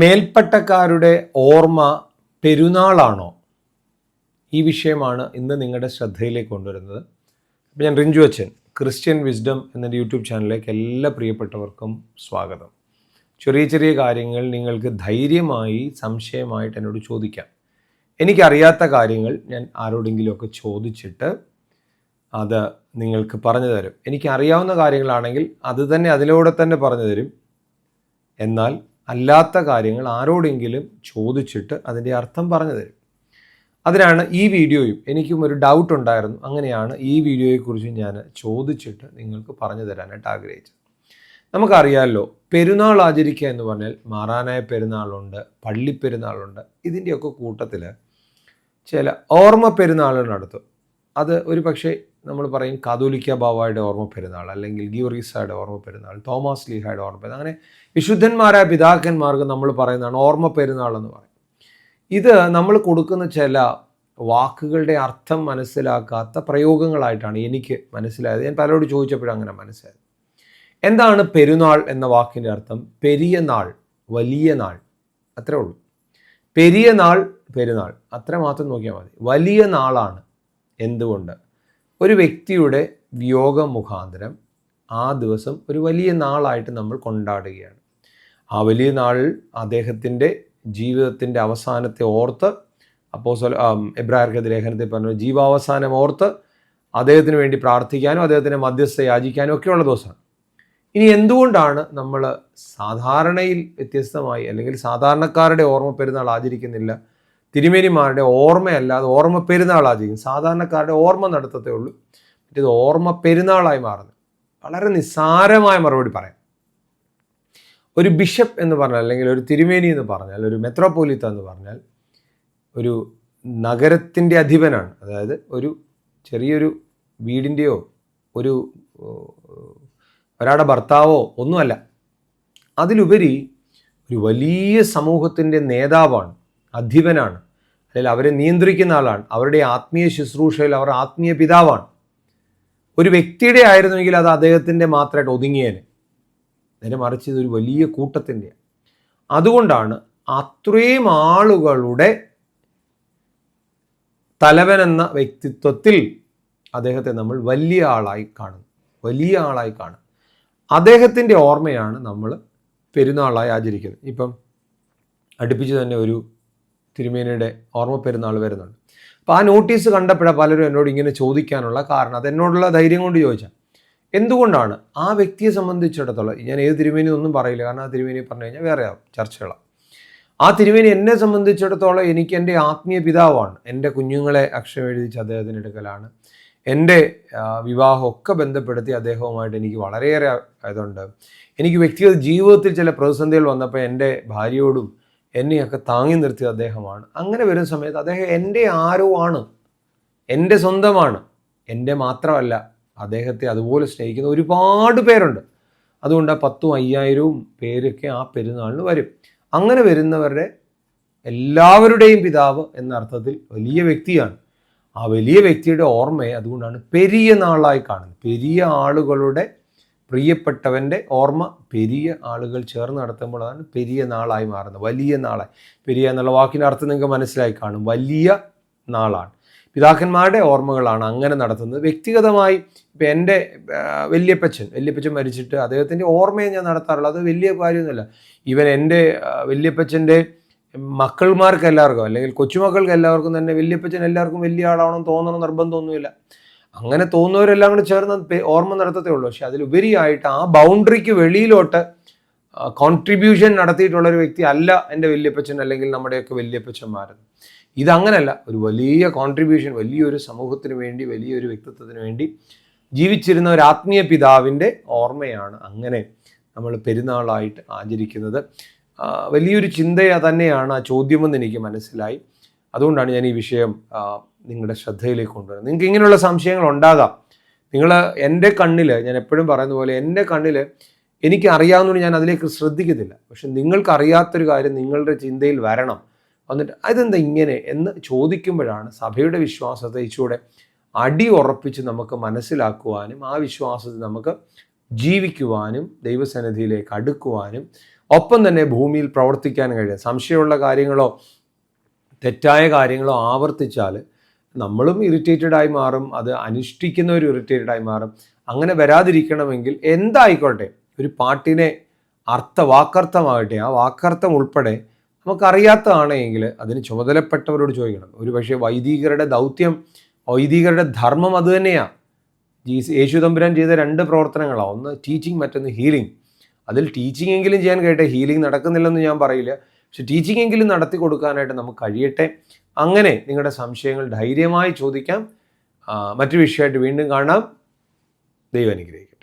മേൽപ്പട്ടക്കാരുടെ ഓർമ്മ പെരുന്നാളാണോ? ഈ വിഷയമാണ് ഇന്ന് നിങ്ങളുടെ ശ്രദ്ധയിലേക്ക് കൊണ്ടുവരുന്നത്. അപ്പോൾ ഞാൻ റിഞ്ചു അച്ഛൻ ക്രിസ്ത്യൻ വിസ്ഡം എന്നൊരു യൂട്യൂബ് ചാനലിലേക്ക് എല്ലാ പ്രിയപ്പെട്ടവർക്കും സ്വാഗതം. ചെറിയ ചെറിയ കാര്യങ്ങൾ നിങ്ങൾക്ക് ധൈര്യമായി സംശയമായിട്ട് എന്നോട് ചോദിക്കാം. എനിക്കറിയാത്ത കാര്യങ്ങൾ ഞാൻ ആരോടെങ്കിലുമൊക്കെ ചോദിച്ചിട്ട് അത് നിങ്ങൾക്ക് പറഞ്ഞു തരും. എനിക്കറിയാവുന്ന കാര്യങ്ങളാണെങ്കിൽ അത് തന്നെ അതിലൂടെ തന്നെ പറഞ്ഞു തരും. എന്നാൽ അല്ലാത്ത കാര്യങ്ങൾ ആരോടെങ്കിലും ചോദിച്ചിട്ട് അതിന്റെ അർത്ഥം പറഞ്ഞു തരും. അതിനാണ് ഈ വീഡിയോയും എനിക്കും ഒരു ഡൗട്ട് ഉണ്ടായിരുന്നു. അങ്ങനെയാണ് ഈ വീഡിയോയെക്കുറിച്ച് ഞാൻ ചോദിച്ചിട്ട് നിങ്ങൾക്ക് പറഞ്ഞു തരാനായിട്ട് ആഗ്രഹിച്ചത്. നമുക്കറിയാമല്ലോ പെരുന്നാൾ ആചരിക്കുക എന്ന് പറഞ്ഞാൽ മാറാനായ പെരുന്നാളുണ്ട് പള്ളിപ്പെരുന്നാളുണ്ട്. ഇതിന്റെയൊക്കെ കൂട്ടത്തിൽ ചില ഓർമ്മ പെരുന്നാളുകൾ നടത്തും. അത് ഒരു പക്ഷേ നമ്മൾ പറയും കാതോലിക്ക ബാവായുടെ ഓർമ്മ പെരുന്നാൾ അല്ലെങ്കിൽ ഗീവറീസായുടെ ഓർമ്മ പെരുന്നാൾ തോമസ് ലീഹായുടെ ഓർമ്മ പെരുന്നാൾ അങ്ങനെ വിശുദ്ധന്മാരായ പിതാക്കന്മാർക്ക് നമ്മൾ പറയുന്നതാണ് ഓർമ്മ പെരുന്നാൾ എന്ന് പറയും. ഇത് നമ്മൾ കൊടുക്കുന്ന ചില വാക്കുകളുടെ അർത്ഥം മനസ്സിലാക്കാത്ത പ്രയോഗങ്ങളായിട്ടാണ് എനിക്ക് മനസ്സിലായത്. ഞാൻ പലരോട് ചോദിച്ചപ്പോഴും അങ്ങനെ മനസ്സിലായത്. എന്താണ് പെരുന്നാൾ എന്ന വാക്കിന്റെ അർത്ഥം? പെരിയ നാൾ വലിയ നാൾ. അത്രേ ഉള്ളൂ. പെരിയ നാൾ പെരുന്നാൾ. അത്ര മാത്രം നോക്കിയാൽ മതി. വലിയ നാളാണ് എന്തുകൊണ്ട്? ഒരു വ്യക്തിയുടെ വിയോഗം മുഖാന്തരം ആ ദിവസം ഒരു വലിയ നാളായിട്ട് നമ്മൾ കൊണ്ടാടുകയാണ്. ആ വലിയ നാളിൽ അദ്ദേഹത്തിന്റെ ജീവിതത്തിന്റെ അവസാനത്തെ ഓർത്ത് അപ്പോൾ എബ്രാഹിർക്കത് ലേഖനത്തിൽ പറഞ്ഞു ജീവാവസാനം ഓർത്ത് അദ്ദേഹത്തിന് വേണ്ടി പ്രാർത്ഥിക്കാനും അദ്ദേഹത്തിന്റെ മധ്യസ്ഥ യാചിക്കാനും ഒക്കെയുള്ള ദിവസമാണ്. ഇനി എന്തുകൊണ്ടാണ് നമ്മൾ സാധാരണയിൽ വ്യത്യസ്തമായി അല്ലെങ്കിൽ സാധാരണക്കാരുടെ ഓർമ്മ പെരുന്നാൾ ആചരിക്കുന്നില്ല തിരുമേനിമാരുടെ ഓർമ്മയല്ലാതെ ഓർമ്മ പെരുന്നാൾ ആചരിക്കും സാധാരണക്കാരുടെ ഓർമ്മ നടത്തത്തേ ഉള്ളൂ. മറ്റേത് ഓർമ്മ പെരുന്നാളായി മാറുന്നു. വളരെ നിസ്സാരമായ മറുപടി പറയാം. ഒരു ബിഷപ്പ് എന്ന് പറഞ്ഞാൽ അല്ലെങ്കിൽ ഒരു തിരുമേനി എന്ന് പറഞ്ഞാൽ ഒരു മെത്രോപോലിത്ത എന്ന് പറഞ്ഞാൽ ഒരു നഗരത്തിന്റെ അധിപനാണ്. അതായത് ഒരു ചെറിയൊരു വീടിന്റെയോ ഒരു ഒരാളുടെ ഭർത്താവോ ഒന്നുമല്ല. അതിലുപരി ഒരു വലിയ സമൂഹത്തിന്റെ നേതാവാണ് അധിപനാണ്. അല്ലെങ്കിൽ അവരെ നിയന്ത്രിക്കുന്ന ആളാണ്. അവരുടെ ആത്മീയ ശുശ്രൂഷയിൽ അവർ ആത്മീയ പിതാവാണ്. ഒരു വ്യക്തിയുടെ ആയിരുന്നുവെങ്കിൽ അത് അദ്ദേഹത്തിന്റെ മാത്രമായിട്ട് ഒതുങ്ങിയേനെ. നേരെ മറിച്ച് ഇതൊരു വലിയ കൂട്ടത്തിന്റെ അതുകൊണ്ടാണ് അത്രയും ആളുകളുടെ തലവൻ എന്ന വ്യക്തിത്വത്തിൽ അദ്ദേഹത്തെ നമ്മൾ വലിയ ആളായി കാണുന്നു. വലിയ ആളായി കാണും അദ്ദേഹത്തിന്റെ ഓർമ്മയാണ് നമ്മൾ പെരുന്നാളായി ആചരിക്കുന്നത്. ഇപ്പം അടുപ്പിച്ച് തന്നെ ഒരു തിരുമേനിയുടെ ഓർമ്മ പെരുന്നാൾ വരുന്നുണ്ട്. അപ്പോൾ ആ നോട്ടീസ് കണ്ടപ്പോഴാണ് പലരും എന്നോട് ഇങ്ങനെ ചോദിക്കാനുള്ള കാരണം. അത് എന്നോടുള്ള ധൈര്യം കൊണ്ട് ചോദിച്ചാൽ എന്തുകൊണ്ടാണ് ആ വ്യക്തിയെ സംബന്ധിച്ചിടത്തോളം ഞാൻ ഏത് തിരുമേനി ഒന്നും പറയില്ല കാരണം ആ തിരുമേനി പറഞ്ഞു കഴിഞ്ഞാൽ വേറെ ചർച്ചകളാണ് ആ തിരുമേനി എന്നെ സംബന്ധിച്ചിടത്തോളം എനിക്ക് എന്റെ ആത്മീയ പിതാവാണ്. എന്റെ കുഞ്ഞുങ്ങളെ അക്ഷരം എഴുതിച്ച് അദ്ദേഹത്തിന്റെ എടുക്കലാണ് എന്റെ വിവാഹമൊക്കെ ബന്ധപ്പെടുത്തി അദ്ദേഹവുമായിട്ട് എനിക്ക് വളരെയേറെ ഇതുണ്ട് എനിക്ക് വ്യക്തിഗത ജീവിതത്തിൽ ചില പ്രതിസന്ധികൾ വന്നപ്പോൾ എന്റെ ഭാര്യയോടും എന്നെയൊക്കെ താങ്ങി നിർത്തിയ അദ്ദേഹമാണ്. അങ്ങനെ വരുന്ന സമയത്ത് അദ്ദേഹം എന്റെ ആരോ ആണ് എന്റെ സ്വന്തമാണ്. എന്റെ മാത്രമല്ല അദ്ദേഹത്തെ അതുപോലെ സ്നേഹിക്കുന്ന ഒരുപാട് പേരുണ്ട്. അതുകൊണ്ട് ആ പത്തും അയ്യായിരവും പേരൊക്കെ ആ പെരുന്നാളിന് വരും. അങ്ങനെ വരുന്നവരുടെ എല്ലാവരുടെയും പിതാവ് എന്ന അർത്ഥത്തിൽ വലിയ വ്യക്തിയാണ്. ആ വലിയ വ്യക്തിയുടെ ഓർമ്മയെ അതുകൊണ്ടാണ് പെരിയ നാളായി കാണുന്നത്. പെരിയ ആളുകളുടെ പ്രിയപ്പെട്ടവന്റെ ഓർമ്മ പെരിയ ആളുകൾ ചേർന്ന് നടത്തുമ്പോൾ അതാണ് പെരിയ നാളായി മാറുന്നത്. വലിയ നാളായി. പെരിയ എന്നുള്ള വാക്കിന്റെ അർത്ഥം നിങ്ങൾക്ക് മനസ്സിലായി കാണും. വലിയ നാളാണ്. പിതാക്കന്മാരുടെ ഓർമ്മകളാണ് അങ്ങനെ നടത്തുന്നത്. വ്യക്തിഗതമായി ഇപ്പം എന്റെ വല്യപ്പച്ചൻ വല്യപ്പച്ചൻ മരിച്ചിട്ട് അദ്ദേഹത്തിന്റെ ഓർമ്മയെ ഞാൻ നടത്താറുള്ളൂ. അത് വലിയ കാര്യമൊന്നുമില്ല. ഇവൻ എന്റെ വല്യപ്പച്ചന്റെ മക്കൾമാർക്ക് എല്ലാവർക്കും അല്ലെങ്കിൽ കൊച്ചുമക്കൾക്ക് എല്ലാവർക്കും തന്നെ വല്യപ്പച്ചൻ എല്ലാവർക്കും വലിയ ആളാവണം തോന്നണം നിർബന്ധമൊന്നുമില്ല. അങ്ങനെ തോന്നുന്നവരെല്ലാം കൂടെ ചേർന്ന് ഓർമ്മ നടത്തത്തേ ഉള്ളൂ. പക്ഷെ അതിലുപരിയായിട്ട് ആ ബൗണ്ടറിക്ക് വെളിയിലോട്ട് കോൺട്രിബ്യൂഷൻ നടത്തിയിട്ടുള്ള ഒരു വ്യക്തി അല്ല എന്റെ വല്യപ്പച്ചൻ അല്ലെങ്കിൽ നമ്മുടെയൊക്കെ വല്യപ്പച്ചന്മാരെന്ന്. ഇതങ്ങനല്ല. ഒരു വലിയ കോൺട്രിബ്യൂഷൻ വലിയൊരു സമൂഹത്തിന് വേണ്ടി വലിയൊരു വ്യക്തിത്വത്തിന് വേണ്ടി ജീവിച്ചിരുന്ന ഒരു ആത്മീയ പിതാവിന്റെ ഓർമ്മയാണ് അങ്ങനെ നമ്മൾ പെരുന്നാളായിട്ട് ആചരിക്കുന്നത്. വലിയൊരു ചിന്തയ തന്നെയാണ് ആ ചോദ്യമെന്ന് എനിക്ക് മനസ്സിലായി. അതുകൊണ്ടാണ് ഞാൻ ഈ വിഷയം നിങ്ങളുടെ ശ്രദ്ധയിലേക്ക് കൊണ്ടുവരണം നിങ്ങൾക്ക് ഇങ്ങനെയുള്ള സംശയങ്ങൾ ഉണ്ടാകാം. നിങ്ങൾ എന്റെ കണ്ണിൽ ഞാൻ എപ്പോഴും പറയുന്ന പോലെ എന്റെ കണ്ണിൽ എനിക്ക് അറിയാവുന്നതുകൊണ്ട് ഞാൻ അതിലേക്ക് ശ്രദ്ധിക്കത്തില്ല. പക്ഷെ നിങ്ങൾക്ക് അറിയാത്തൊരു കാര്യം നിങ്ങളുടെ ചിന്തയിൽ വരണം. എന്നിട്ട് അതെന്താ ഇങ്ങനെ എന്ന് ചോദിക്കുമ്പോഴാണ് സഭയുടെ വിശ്വാസത്തെ ഇച്ചൂടെ അടി ഉറപ്പിച്ച് നമുക്ക് മനസ്സിലാക്കുവാനും ആ വിശ്വാസത്തിൽ നമുക്ക് ജീവിക്കുവാനും ദൈവസന്നിധിയിലേക്ക് അടുക്കുവാനും ഒപ്പം തന്നെ ഭൂമിയിൽ പ്രവർത്തിക്കാനും കഴിയും സംശയമുള്ള കാര്യങ്ങളോ തെറ്റായ കാര്യങ്ങളോ ആവർത്തിച്ചാൽ നമ്മളും ഇറിറ്റേറ്റഡ് ആയി മാറും അത് അനുഷ്ഠിക്കുന്നവർ ഇറിറ്റേറ്റഡ് ആയി മാറും. അങ്ങനെ വരാതിരിക്കണമെങ്കിൽ എന്തായിക്കോട്ടെ ഒരു പാട്ടിനെ അർത്ഥ വാക്കർത്ഥമാകട്ടെ ആ വാക്കർത്ഥം ഉൾപ്പെടെ നമുക്കറിയാത്തതാണെങ്കിൽ അതിന് ചുമതലപ്പെട്ടവരോട് ചോദിക്കണം. ഒരു പക്ഷേ വൈദികരുടെ ദൗത്യം വൈദികരുടെ ധർമ്മം അതുതന്നെയാണ് ജീസ് യേശു തമ്പുരാൻ ചെയ്ത രണ്ട് പ്രവർത്തനങ്ങളാണ് ഒന്ന് ടീച്ചിങ് മറ്റൊന്ന് ഹീലിംഗ് അതിൽ ടീച്ചിങ് എങ്കിലും ചെയ്യാൻ കേട്ടെ ഹീലിംഗ് നടക്കുന്നില്ലെന്ന് ഞാൻ പറയില്ല. പക്ഷെ ടീച്ചിങ് എങ്കിലും നടത്തി കൊടുക്കാനായിട്ട് നമുക്ക് കഴിയട്ടെ. അങ്ങനെ നിങ്ങളുടെ സംശയങ്ങൾ ധൈര്യമായി ചോദിക്കാം. മറ്റു വിഷയമായിട്ട് വീണ്ടും കാണാം. ദൈവം അനുഗ്രഹിക്കും